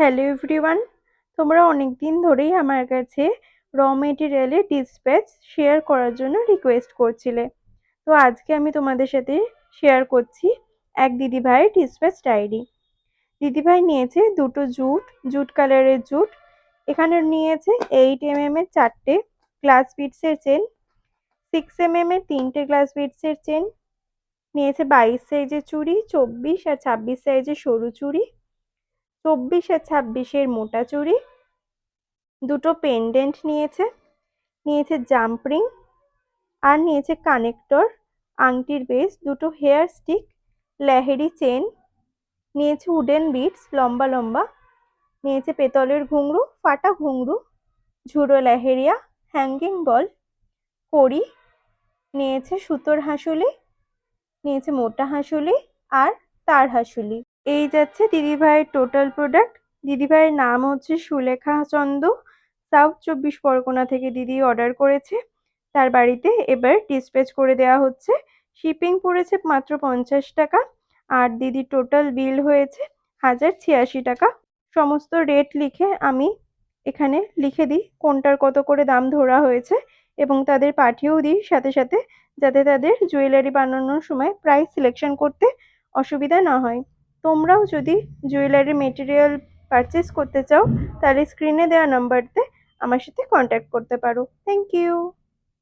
Hello everyone, তোমরা অনেক দিন ধরেই আমার কাছে র মেটেরিয়ালের ডিসপ্যাচ শেয়ার করার জন্য রিকোয়েস্ট করছিলে। তো আজকে আমি তোমাদের সাথে শেয়ার করছি এক দিদিভাইয়ের ডিসপ্যাচ ডায়েরি দিদিভাই নিয়েছে দুটো জুট জুট কালারের জুট এখানে নিয়েছে এইট এম এম এর চারটে গ্লাস বিটসের চেন সিক্স এম এম এর তিনটে গ্লাস বিটসের চেন নিয়েছে বাইশ সাইজের চুড়ি, চব্বিশ আর ছাব্বিশ সাইজের সরু চুড়ি। চব্বিশ আর ছাব্বিশের মোটা চুড়ি, দুটো পেন্ডেন্ট নিয়েছে নিয়েছে জাম্পরিং আর নিয়েছে কানেক্টর আংটির বেস দুটো হেয়ার স্টিক লেহেরি চেন নিয়েছে উডেন বিটস লম্বা লম্বা, নিয়েছে পেতলের ঘুংরু ফাটা ঘুংরু ঝুড়ো লেহেরিয়া হ্যাঙ্গিং বল কড়ি, নিয়েছে সুতোর হাঁসুলি, নিয়েছে মোটা হাঁসুলি আর তার হাঁসুলি। এই যাচ্ছে দিদিভাইয়ের টোটাল প্রোডাক্ট দিদিভাইয়ের নাম হচ্ছে সুলেখা চন্দ। সাউথ চব্বিশ পরগনা থেকে দিদি অর্ডার করেছে। তার বাড়িতে এবার ডিসপ্যাচ করে দেওয়া হচ্ছে। শিপিং পড়েছে মাত্র পঞ্চাশ টাকা। আর দিদি টোটাল বিল হয়েছে হাজার ছিয়াশি টাকা। সমস্ত রেট লিখে আমি এখানে লিখে দিই কোনটার কত করে দাম ধরা হয়েছে এবং তাদের পাঠিয়েও দিই সাথে সাথে যাতে তাদের জুয়েলারি বানানোর সময় প্রাইস সিলেকশন করতে অসুবিধা না হয়। তোমরাও যদি জুয়েলারি মেটেরিয়াল পারচেস করতে চাও, তাহলে স্ক্রিনে দেওয়া নাম্বারতে আমার সাথে কন্ট্যাক্ট করতে পারো। Thank you